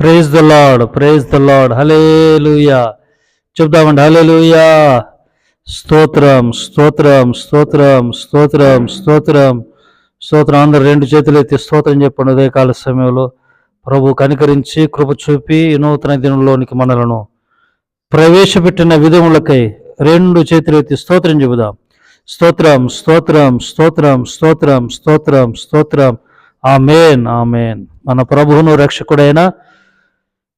Praise the lord praise the lord hallelujah చెప్దామండి హలేలుయా స్తోత్రం స్తోత్రం స్తోత్రం స్తోత్రం స్తోత్రం. స్తోత్రం అందరు రెండు చేతులు ఎత్తి స్తోత్రం చెప్పండి ఉదయకాల సమయంలో. ప్రభు కనికరించి కృప చూపి నూతన దినంలోనికి మనలను ప్రవేశపెట్టిన విధములకై రెండు చేతులు ఎత్తి స్తోత్రం చెబుదాం. స్తోత్రం స్తోత్రం స్తోత్రం స్తోత్రం స్తోత్రం స్తోత్రం. ఆమెన్ ఆమెన్. మన ప్రభువును రక్షకుడైన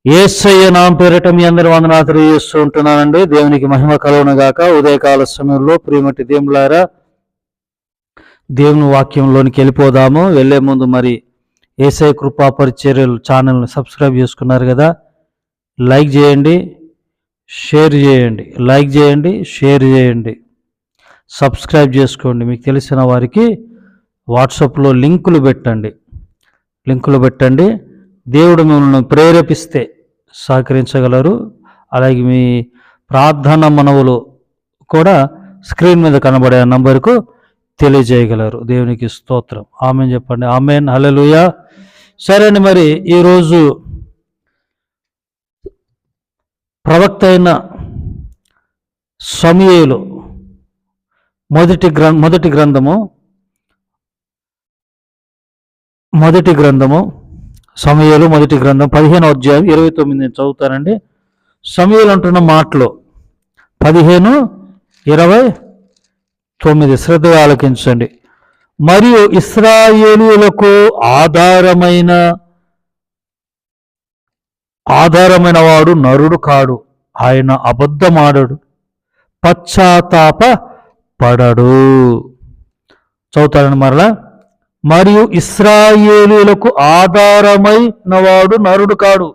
ఏసయ్య నాం పేరిట మీ అందరి వందనాలు తెలియజేస్తూ ఉంటున్నానండి. దేవునికి మహిమ కలుగును గాక. ఉదయకాల సమయంలో ప్రియమటి దేవులారా దేవుని వాక్యంలోనికి వెళ్ళిపోదాము. వెళ్ళే ముందు మరి ఏసఐ కృపా పరిచర్యలు ఛానల్ని సబ్స్క్రైబ్ చేసుకున్నారు కదా? లైక్ చేయండి షేర్ చేయండి లైక్ చేయండి షేర్ చేయండి. సబ్స్క్రైబ్ చేసుకోండి. మీకు తెలిసిన వారికి వాట్సాప్లో లింకులు పెట్టండి. లింకులు పెట్టండి. దేవుడు మిమ్మల్ని ప్రేరేపిస్తే సహకరించగలరు. అలాగే మీ ప్రార్థన మనవులు కూడా స్క్రీన్ మీద కనబడే ఆ నంబర్కు తెలియజేయగలరు. దేవునికి స్తోత్రం. ఆమె చెప్పండి. ఆమెన్. హలలుయ సరే అండి మరి ఈరోజు ప్రవక్త అయిన సమయలు మొదటి గ్రం మొదటి గ్రంథము మొదటి గ్రంథము సమయాలు మొదటి గ్రంథం పదిహేను అధ్యాయం ఇరవై తొమ్మిది నేను చదువుతానండి. సమయాలు అంటున్న మాటలు పదిహేను ఇరవై తొమ్మిది. శ్రద్ధగా ఆలకించండి. మరియు ఇస్రాయేలులకు ఆధారమైన ఆధారమైన వాడు నరుడు కాడు. ఆయన అబద్ధమాడడు. పశ్చాత్తాప పడడు. చదువుతారని మరలా. మరియు ఇస్రాయేలులకు ఆధారమైన వాడు నరుడు కాడు.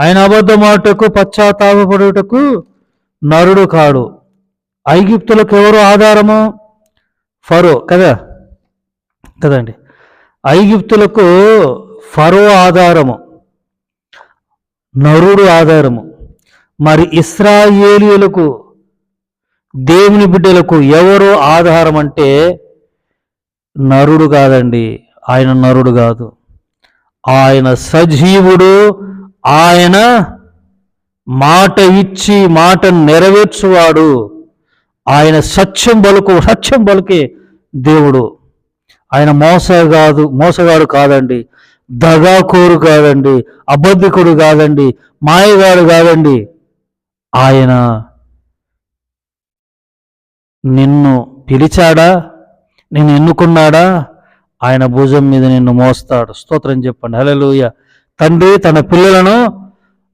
ఆయన అబద్ధమాటకు పశ్చాత్తాపడుటకు నరుడు కాడు. ఐగిప్తులకు ఎవరు ఆధారము? ఫరో కదా? కదండి ఐగిప్తులకు ఫరో ఆధారము నరుడు ఆధారము. మరి ఇస్రాయేలీయులకు దేవుని బిడ్డలకు ఎవరు ఆధారం అంటే నరుడు కాదండి ఆయన నరుడు కాదు. ఆయన సజీవుడు ఆయన మాట ఇచ్చి మాట నెరవేర్చువాడు. ఆయన సత్యం బలుకు సత్యం బలుకే దేవుడు. ఆయన మోసగాదు మోసగాడు కాదండి దగాకోరు కాదండి అబద్ధికుడు కాదండి మాయగాడు కాదండి. ఆయన నిన్ను పిలిచాడా? నిన్ను ఎన్నుకున్నాడా? ఆయన భుజం మీద నిన్ను మోస్తాడు. స్తోత్రం చెప్పండి. హలలుయ తండ్రి తన పిల్లలను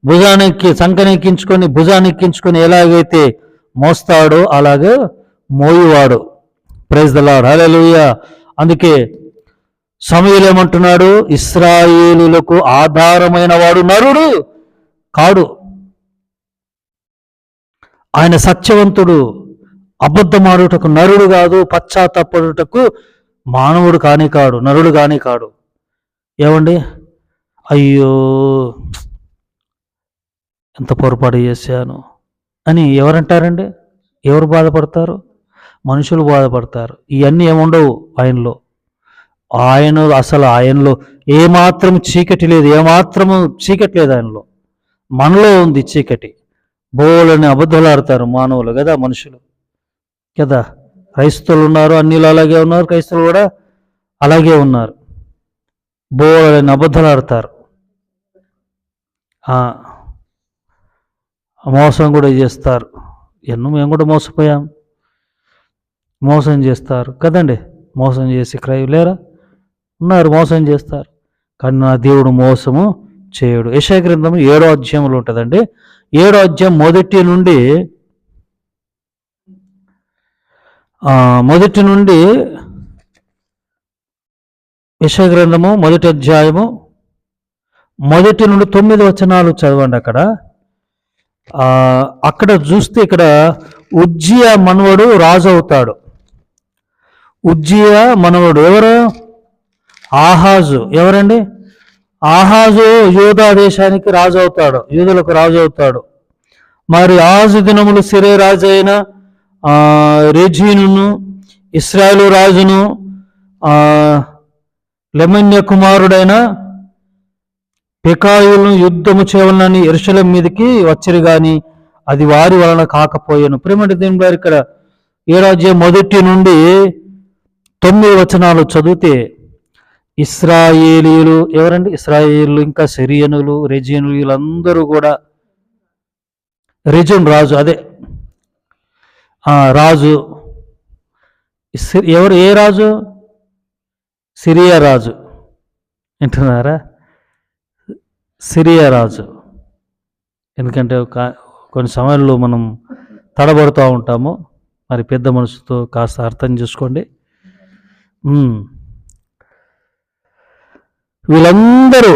భుజానికి సంకనెక్కించుకొని భుజానెక్కించుకొని ఎలాగైతే మోస్తాడో అలాగే మోయువాడు. ప్రైజ్ ద లార్డ్ అందుకే సమయులు ఏమంటున్నాడు? ఇస్రాయేలులకు ఆధారమైన వాడు నరుడు కాడు. ఆయన సత్యవంతుడు. అబద్ధమాడుటకు నరుడు కాదు పశ్చాత్తపడుటకు మానవుడు కాని కాడు నరుడు కాని కాడు. ఏమండి? అయ్యో ఎంత పొరపాటు చేశాను అని ఎవరంటారండి? ఎవరు బాధపడతారు? మనుషులు బాధపడతారు. ఇవన్నీ ఏముండవు ఆయనలో. ఆయన అసలు ఆయనలో ఏమాత్రం చీకటి లేదు ఏమాత్రము చీకటి లేదు ఆయనలో. మనలో ఉంది చీకటి. బోలని అబద్ధాలు ఆడతారు మానవులు కదా మనుషులు. కదా? క్రైస్తవులు ఉన్నారు అన్నిలు అలాగే ఉన్నారు క్రైస్తవులు కూడా అలాగే ఉన్నారు. బోలని అబద్ధాలు ఆడతారు. మోసం కూడా చేస్తారు. ఎన్నో మేము కూడా మోసపోయాం. మోసం చేస్తారు. కదండి? మోసం చేసి క్రై లేరా? ఉన్నారు మోసం చేస్తారు. కానీ నా దేవుడు మోసము చేయడు. యశాగ్రంథం ఏడో అధ్యాయంలో ఉంటుందండి. ఏడో అధ్యాయం మొదటి నుండి ఆ, మొదటి నుండి విషయగ్రంథము గ్రంథము మొదటి అధ్యాయము. మొదటి నుండి తొమ్మిది వచనాలు చదవండి అక్కడ. అక్కడ చూస్తే ఇక్కడ ఉజ్జియ మనవడు రాజు అవుతాడు. ఉజ్జియ మనవడు ఎవరు? ఆహాజు. ఎవరండి? ఆహాజు యూదా దేశానికి రాజు అవుతాడు. యూదులకు రాజు అవుతాడు. మరి ఆజు దినములు సిరే రాజు అయిన రేజీనును ఇస్రాయేలు రాజును లెమన్య కుమారుడైన పెకాయులను యుద్ధము చేయవలనని ఎరుశలం మీదకి వచ్చరు గాని అది వారి వలన కాకపోయాను. ప్రేమటి దీని గారు ఇక్కడ ఏ రాజ్యం మొదటి నుండి తొమ్మిది వచనాలు చదివితే ఇస్రాయేలీలు ఎవరండి? ఇస్రాయేలు ఇంకా సిరియనులు రెజియనులు వీళ్ళందరూ కూడా రెజిన్ రాజు అదే రాజు ఎవరు ఏ రాజు? సిరియా రాజు. వింటున్నారా? సిరియా రాజు. ఎందుకంటే కొన్ని సమయాల్లో మనం తడబడుతూ ఉంటాము. మరి పెద్ద మనసుతో కాస్త అర్థం చేసుకోండి. వీళ్ళందరూ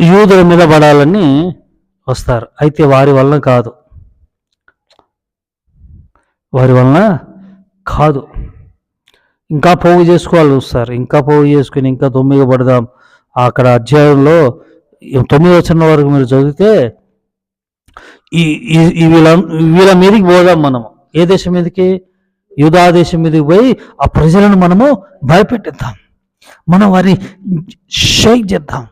యూదుల మీద పడాలని వస్తారు. అయితే వారి వలన కాదు. వారి వలన కాదు. ఇంకా పోగు చేసుకోవాలి సార్. ఇంకా పోగు చేసుకుని ఇంకా తొమ్మిది పడదాం. అక్కడ అధ్యాయంలో తొమ్మిది వచ్చిన వరకు మీరు చదివితే ఈ వీళ్ళ వీళ్ళ మీదకి పోదాం మనము. ఏ దేశం మీదకి? యూదా దేశం మీదకి పోయి ఆ ప్రజలను మనము భయపెట్టిద్దాం. మనం వారిని షేక్ చేద్దాం.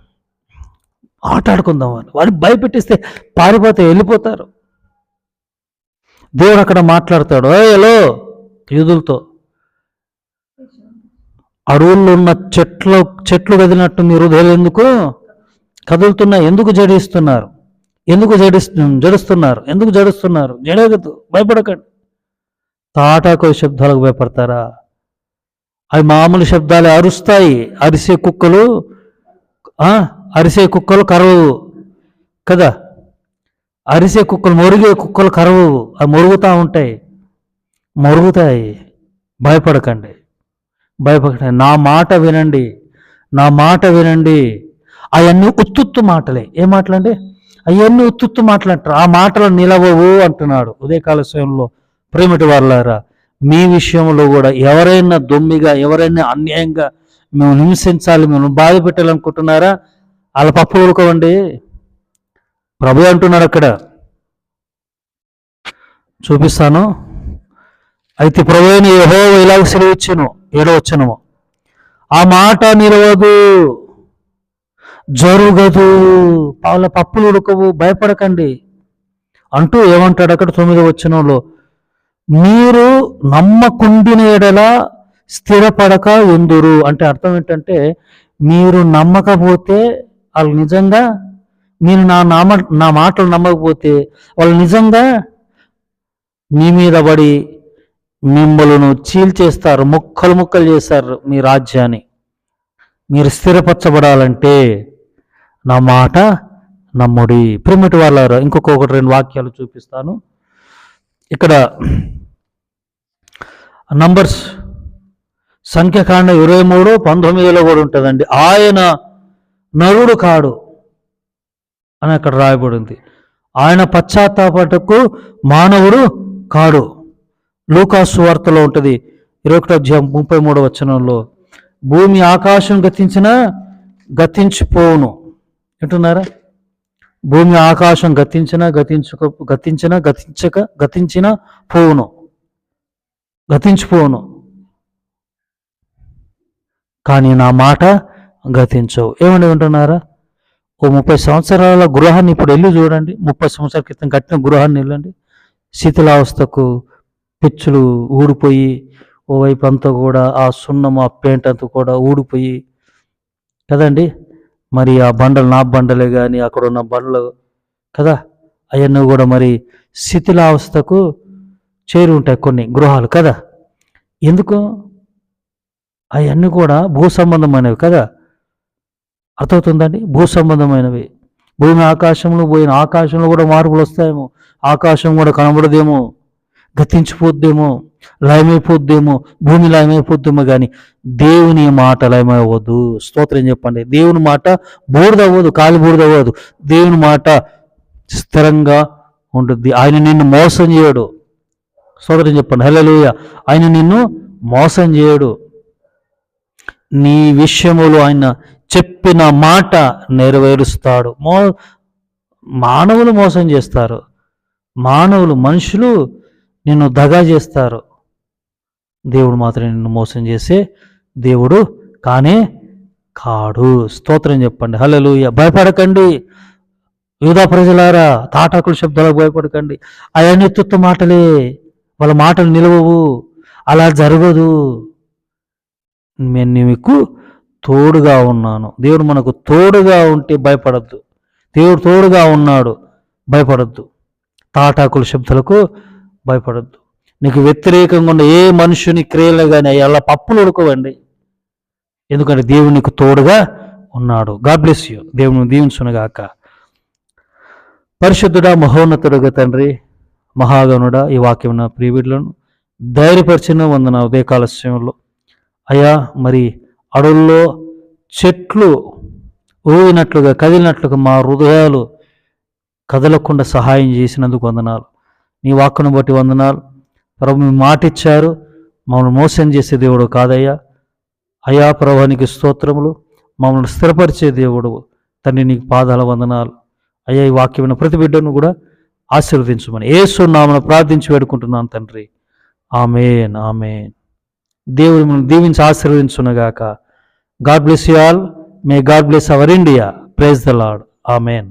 ఆటాడుకుందాం వారిని. అని భయపెట్టిస్తే పారిపోతే వెళ్ళిపోతారు. దేవుడు అక్కడ మాట్లాడతాడు ఎలో యూదులతో. అడవుల్లో ఉన్న చెట్లు చెట్లు కదిలినట్టు మీ హృదయాలు ఎందుకు? కదులుతున్నాయి. ఎందుకు జడిస్తున్నారు? ఎందుకు జడిస్తు జడుస్తున్నారు? ఎందుకు జడుస్తున్నారు? జడగదు. భయపడకండి. తాటాకు శబ్దాలకు భయపడతారా? అవి మామూలు శబ్దాలు. అరుస్తాయి. అరిసే కుక్కలు అరిసే కుక్కలు కరవు కదా? అరిసే కుక్కలు మొరిగే కుక్కలు కరవు అవి మొరుగుతూ ఉంటాయి. మొరుగుతాయి. భయపడకండి. భయపడకండి. నా మాట వినండి. నా మాట వినండి. అవన్నీ ఉత్తుత్తు మాటలే. ఏ మాటలండి? అవన్నీ ఉత్తుత్తు మాటలు అంటారు ఆ మాటలు నిలవవు అంటున్నాడు ఉదయకాల సమయంలో. ప్రేమిటి వాళ్ళారా మీ విషయంలో కూడా ఎవరైనా దొమ్మిగా ఎవరైనా అన్యాయంగా మేము హింసించాలి మేము బాధ పెట్టాలనుకుంటున్నారా? వాళ్ళ పప్పు ఉడకవండి. ప్రభు అంటున్నాడు అక్కడ. చూపిస్తాను. అయితే ప్రభుని యహో ఇలాగ సెలవిచ్చాను. ఏడో వచ్చను ఆ మాట నిలవదు. జరుగదు. వాళ్ళ పప్పులు ఉడకవు. భయపడకండి. అంటూ ఏమంటాడు అక్కడ తొమ్మిది వచ్చినంలో మీరు నమ్మకుండిన ఎడల స్థిరపడక ఉందురు అంటే అర్థం ఏంటంటే మీరు నమ్మకపోతే వాళ్ళు నిజంగా మీరు నా నామ నా మాటలు నమ్మకపోతే వాళ్ళు నిజంగా మీ మీద పడి మిమ్మల్ని చీల్చేస్తారు ముక్కలు ముక్కలు చేస్తారు మీ రాజ్యాన్ని. మీరు స్థిరపరచబడాలంటే నా మాట నమ్ముడి. ప్రిమిటి వాళ్ళారు ఇంకొక ఒకటి రెండు వాక్యాలు చూపిస్తాను. ఇక్కడ నంబర్స్ సంఖ్యాకాండ ఇరవై మూడు పంతొమ్మిదిలో కూడా ఉంటుందండి. ఆయన నరుడు కాడు. అని అక్కడ రాయబడింది. ఆయన పశ్చాత్తాపటకు మానవుడు కాడు. లూకాసు వార్తలో ఉంటుంది. ఇరవై ఒకటో అధ్యాయం ముప్పై మూడో వచనంలో భూమి ఆకాశం గతించిన గతించిపోవును. వింటున్నారా? భూమి ఆకాశం గతించిన గతించుక గతించిన గతించక గతించిన పోవును. గతించిపోవును. కానీ నా మాట గతించవు. ఏమని వింటున్నారా? ఓ ముప్పై సంవత్సరాల గృహాన్ని ఇప్పుడు వెళ్ళి చూడండి. ముప్పై సంవత్సరాల క్రితం కట్టిన గృహాన్ని వెళ్ళండి శిథిలావస్థకు పిచ్చులు ఊడిపోయి ఓవైపు అంతా కూడా ఆ సున్నం ఆ పెయింట్ అంతా కూడా ఊడిపోయి కదండి. మరి ఆ బండలు నా బండలే కానీ అక్కడ ఉన్న బండలు కదా అవన్నీ కూడా మరి శిథిలావస్థకు చేరి ఉంటాయి కొన్ని గృహాలు కదా. ఎందుకు? అవన్నీ కూడా భూ సంబంధమైనవి కదా. అర్థమవుతుందండి? భూ సంబంధమైనవి. భూమి ఆకాశంలో పోయిన ఆకాశంలో కూడా మార్పులు వస్తాయేమో. ఆకాశం కూడా కనబడదేమో. గతించిపోద్దేమో. లయమైపోద్దేమో. భూమి లయమైపోద్దేమో కానీ దేవుని మాట లయమవ్వద్దు స్తోత్రం చెప్పండి. దేవుని మాట బూడిదవ్వదు కాలి బూడిదవ్వదు. దేవుని మాట స్థిరంగా ఉంటుంది. ఆయన నిన్ను మోసం చేయడు. స్తోత్రం చెప్పండి. హల్లెలూయ. ఆయన నిన్ను మోసం చేయడు. నీ విషయములో ఆయన చెప్పిన మాట నెరవేరుస్తాడు. మో మానవులు మోసం చేస్తారు. మానవులు మనుషులు నిన్ను దగా చేస్తారు. దేవుడు మాత్రం నిన్ను మోసం చేసే దేవుడు కానే కాడు. స్తోత్రం చెప్పండి. హల్లెలూయ. భయపడకండి. యూదా ప్రజలారా తాటాకుల శబ్దాలకు భయపడకండి. అవన్నీ తుత్త మాటలే వాళ్ళ మాటలు నిలవవు. అలా జరగదు. నేను మీకు తోడుగా ఉన్నాను. దేవుడు మనకు తోడుగా ఉంటే భయపడద్దు. దేవుడు తోడుగా ఉన్నాడు భయపడద్దు. తాటాకుల శబ్దాలకు భయపడద్దు. నీకు వ్యతిరేకంగా ఉన్న ఏ మనుషుని క్రియలు కానీ అలా పప్పులు ఉడుకోవండి. ఎందుకంటే దేవుడు నీకు తోడుగా ఉన్నాడు. God bless you. దేవుని దీవించునుగాక. పరిశుద్ధుడా మహోన్నతుడుగా తండ్రి మహాగనుడా ఈ వాక్యం నా ప్రియవిడ్లను ధైర్యపరిచిన వందన ఉదయకాల సమయంలో. అయా మరి అడవుల్లో చెట్లు ఊగినట్లుగా కదిలినట్లుగా మా హృదయాలు కదలకుండా సహాయం చేసినందుకు వందనాలు. నీ వాక్కును బట్టి వందనాలు. ప్రభు మీ మాట ఇచ్చారు. మమ్మల్ని మోసం చేసే దేవుడు కాదయ్యా. అయా ప్రభానికి స్తోత్రములు. మమ్మల్ని స్థిరపరిచే దేవుడు. తండ్రి నీకు పాదాల వందనాలు. అయ్యా ఈ వాక్యమైన ప్రతి బిడ్డను కూడా ఆశీర్వదించమని. ఏసు నామను ప్రార్థించి వేడుకుంటున్నాను తండ్రి. ఆమెన్ ఆమెన్. దేవుడు మిమ్మల్ని దీవించి ఆశీర్వదించునగాక. God bless you all may God bless our India praise the lord amen